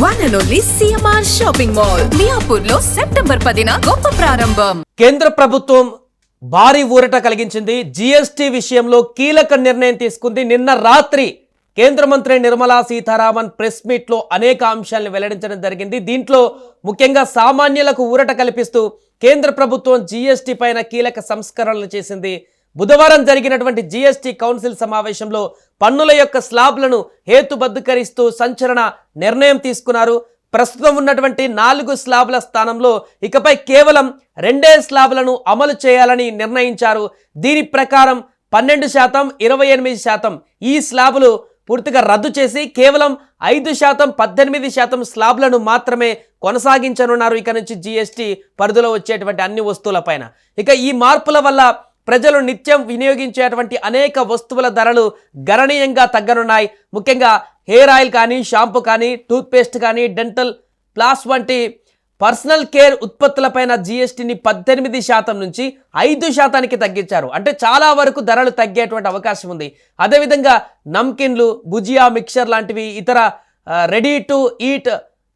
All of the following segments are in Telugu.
One and only CMR shopping mall మియాపూర్లో September పదిన గొప్ప ప్రారంభం. కేంద్ర ప్రభుత్వం భారీ ఊరట కలిగించింది. జీఎస్టీ విషయంలో కీలక నిర్ణయం తీసుకుంది. నిన్న రాత్రి కేంద్ర మంత్రి నిర్మలా సీతారామన్ ప్రెస్ మీట్లో అనేక అంశాలను వెల్లడించడం జరిగింది. దీంట్లో ముఖ్యంగా సామాన్యులకు ఊరట కల్పిస్తూ కేంద్ర ప్రభుత్వం జీఎస్టీ పైన కీలక సంస్కరణలు చేసింది. బుధవారం జరిగినటువంటి జీఎస్టీ కౌన్సిల్ సమావేశంలో పన్నుల యొక్క స్లాబ్లను హేతుబద్ధీకరిస్తూ సంచలన నిర్ణయం తీసుకున్నారు. ప్రస్తుతం ఉన్నటువంటి నాలుగు స్లాబ్ల స్థానంలో ఇకపై కేవలం రెండే స్లాబ్లను అమలు చేయాలని నిర్ణయించారు. దీని ప్రకారం పన్నెండు శాతం ఇరవై ఎనిమిది శాతం ఈ స్లాబులు పూర్తిగా రద్దు చేసి కేవలం ఐదు శాతం పద్దెనిమిది శాతం స్లాబ్లను మాత్రమే కొనసాగించనున్నారు. ఇక నుంచి జీఎస్టీ పరిధిలో వచ్చేటువంటి అన్ని వస్తువులపైన ఇక ఈ మార్పుల వల్ల ప్రజలు నిత్యం వినియోగించేటువంటి అనేక వస్తువుల ధరలు గణనీయంగా తగ్గనున్నాయి. ముఖ్యంగా హెయిర్ ఆయిల్ కానీ షాంపూ కానీ టూత్పేస్ట్ కానీ డెంటల్ ప్లాస్ వంటి పర్సనల్ కేర్ ఉత్పత్తులపైన జీఎస్టీని పద్దెనిమిది శాతం నుంచి ఐదు శాతానికి తగ్గించారు. అంటే చాలా వరకు ధరలు తగ్గేటువంటి అవకాశం ఉంది. అదేవిధంగా నమ్కిన్లు భుజియా మిక్చర్ లాంటివి ఇతర ready to eat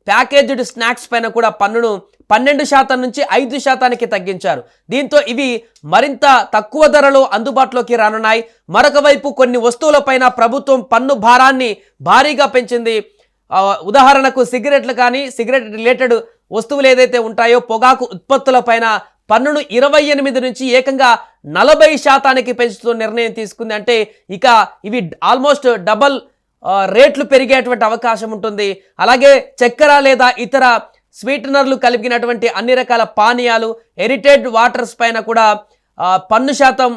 packaged snacks పైన కూడా పన్నును పన్నెండు శాతం నుంచి ఐదు శాతానికి తగ్గించారు. దీంతో ఇవి మరింత తక్కువ ధరలో అందుబాటులోకి రానున్నాయి. మరొక వైపు కొన్ని వస్తువులపైన ప్రభుత్వం పన్ను భారాన్ని భారీగా పెంచింది. ఉదాహరణకు సిగరెట్లు కానీ సిగరెట్ రిలేటెడ్ వస్తువులు ఏదైతే ఉంటాయో పొగాకు ఉత్పత్తులపైన పన్నును ఇరవై ఎనిమిది నుంచి ఏకంగా నలభై శాతానికి పెంచుతూ నిర్ణయం తీసుకుంది. అంటే ఇక ఇవి ఆల్మోస్ట్ డబల్ రేట్లు పెరిగేటువంటి అవకాశం ఉంటుంది. అలాగే చక్కెర లేదా ఇతర స్వీటనర్లు కలిపినటువంటి అన్ని రకాల పానీయాలు ఎరిటెడ్ వాటర్స్ పైన కూడా పన్ను శాతం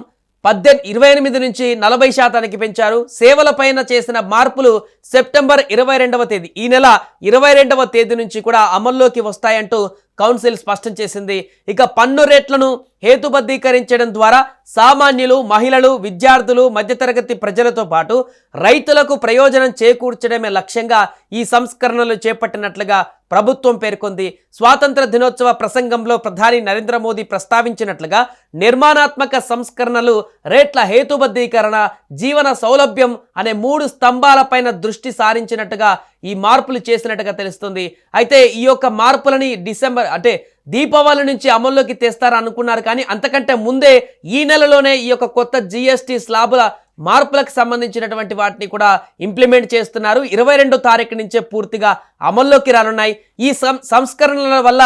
పద్దెనిమిది ఇరవై ఎనిమిది నుంచి నలభై శాతానికి పెంచారు. సేవలపైన చేసిన మార్పులు సెప్టెంబర్ ఇరవై రెండవ తేదీ ఈ నెల ఇరవై రెండవ తేదీ నుంచి కూడా అమల్లోకి వస్తాయంటూ కౌన్సిల్ స్పష్టం చేసింది. ఇక పన్ను రేట్లను హేతుబద్ధీకరించడం ద్వారా సామాన్యులు మహిళలు విద్యార్థులు మధ్యతరగతి ప్రజలతో పాటు రైతులకు ప్రయోజనం చేకూర్చడమే లక్ష్యంగా ఈ సంస్కరణలు చేపట్టినట్లుగా ప్రభుత్వం పేర్కొంది. స్వాతంత్ర దినోత్సవ ప్రసంగంలో ప్రధాని నరేంద్ర మోదీ ప్రస్తావించినట్లుగా నిర్మాణాత్మక సంస్కరణలు రేట్ల హేతుబద్ధీకరణ జీవన సౌలభ్యం అనే మూడు స్తంభాలపైన దృష్టి సారించినట్టుగా ఈ మార్పులు చేసినట్టుగా తెలుస్తుంది. అయితే ఈ యొక్క మార్పులని డిసెంబర్ అంటే దీపావళి నుంచి అమల్లోకి తెస్తారనుకున్నారు కానీ అంతకంటే ముందే ఈ నెలలోనే ఈ యొక్క కొత్త జిఎస్టీ స్లాబుల మార్పులకు సంబంధించినటువంటి వాటిని కూడా ఇంప్లిమెంట్ చేస్తున్నారు. ఇరవై రెండో తారీఖు నుంచే పూర్తిగా అమల్లోకి రానున్నాయి. ఈ సం సంస్కరణల వల్ల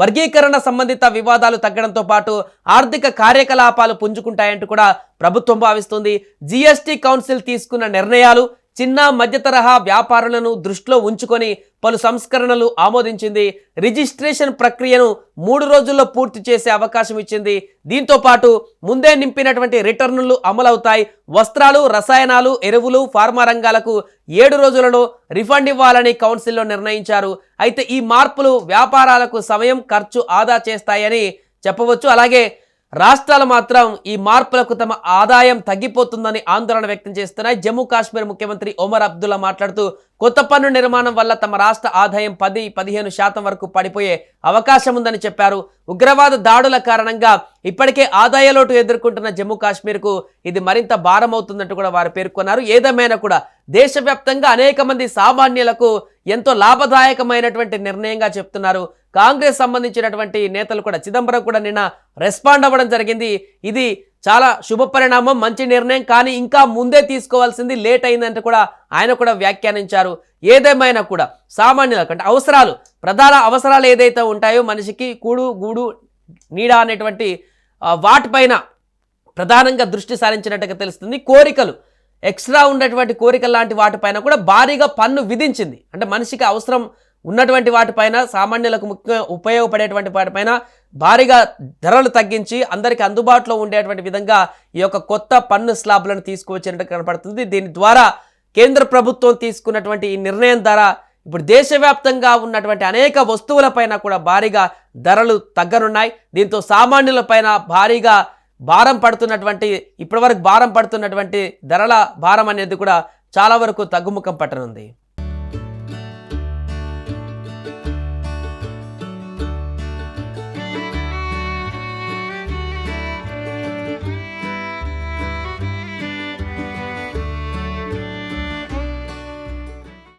వర్గీకరణ సంబంధిత వివాదాలు తగ్గడంతో పాటు ఆర్థిక కార్యకలాపాలు పుంజుకుంటాయంటూ కూడా ప్రభుత్వం భావిస్తుంది. జిఎస్టి కౌన్సిల్ తీసుకున్న నిర్ణయాలు చిన్న మధ్య తరహా వ్యాపారులను దృష్టిలో ఉంచుకొని పలు సంస్కరణలు ఆమోదించింది. రిజిస్ట్రేషన్ ప్రక్రియను మూడు రోజుల్లో పూర్తి చేసే అవకాశం ఇచ్చింది. దీంతో పాటు ముందే నింపినటువంటి రిటర్నులు అమలవుతాయి. వస్త్రాలు రసాయనాలు ఎరువులు ఫార్మా రంగాలకు ఏడు రోజులలో రిఫండ్ ఇవ్వాలని కౌన్సిల్లో నిర్ణయించారు. అయితే ఈ మార్పులు వ్యాపారాలకు సమయం ఖర్చు ఆదా చేస్తాయని చెప్పవచ్చు. అలాగే రాష్ట్రాలు మాత్రం ఈ మార్పులకు తమ ఆదాయం తగ్గిపోతుందని ఆందోళన వ్యక్తం చేస్తున్నాయి. జమ్మూ కాశ్మీర్ ముఖ్యమంత్రి ఒమర్ అబ్దుల్లా మాట్లాడుతూ కొత్త పన్ను నిర్మాణం వల్ల తమ రాష్ట్ర ఆదాయం పది పదిహేను శాతం వరకు పడిపోయే అవకాశం ఉందని చెప్పారు. ఉగ్రవాద దాడుల కారణంగా ఇప్పటికే ఆదాయ లోటు ఎదుర్కొంటున్న జమ్మూ కాశ్మీర్కు ఇది మరింత భారమవుతుందంటూ కూడా వారు పేర్కొన్నారు. ఏదేమైనా కూడా దేశవ్యాప్తంగా అనేక మంది సామాన్యులకు ఎంతో లాభదాయకమైనటువంటి నిర్ణయంగా చెప్తున్నారు. కాంగ్రెస్ సంబంధించినటువంటి నేతలు కూడా చిదంబరం కూడా నిన్న రెస్పాండ్ అవ్వడం జరిగింది. ఇది చాలా శుభ పరిణామం మంచి నిర్ణయం కానీ ఇంకా ముందే తీసుకోవాల్సింది లేట్ అయిందంటే కూడా ఆయన కూడా వ్యాఖ్యానించారు. ఏదేమైనా కూడా సామాన్యులకు అంటే అవసరాలు ప్రధాన అవసరాలు ఏదైతే ఉంటాయో మనిషికి కూడు గూడు నీడ అనేటువంటి వాటిపైన ప్రధానంగా దృష్టి సారించినట్టుగా తెలుస్తుంది. కోరికలు ఎక్స్ట్రా ఉన్నటువంటి కోరికలు లాంటి వాటిపైన కూడా భారీగా పన్ను విధించింది. అంటే మనిషికి అవసరం ఉన్నటువంటి వాటిపైన సామాన్యులకు ముఖ్య ఉపయోగపడేటువంటి వాటిపైన భారీగా ధరలు తగ్గించి అందరికీ అందుబాటులో ఉండేటువంటి విధంగా ఈ యొక్క కొత్త పన్ను స్లాబ్లను తీసుకువచ్చినట్టు కనపడుతుంది. దీని ద్వారా కేంద్ర ప్రభుత్వం తీసుకున్నటువంటి ఈ నిర్ణయం ద్వారా ఇప్పుడు దేశవ్యాప్తంగా ఉన్నటువంటి అనేక వస్తువులపైన కూడా భారీగా ధరలు తగ్గనున్నాయి. దీంతో సామాన్యులపైన భారీగా భారం పడుతున్నటువంటి ఇప్పటివరకు భారం పడుతున్నటువంటి ధరల భారం అనేది కూడా చాలా వరకు తగ్గుముఖం పట్టనుంది.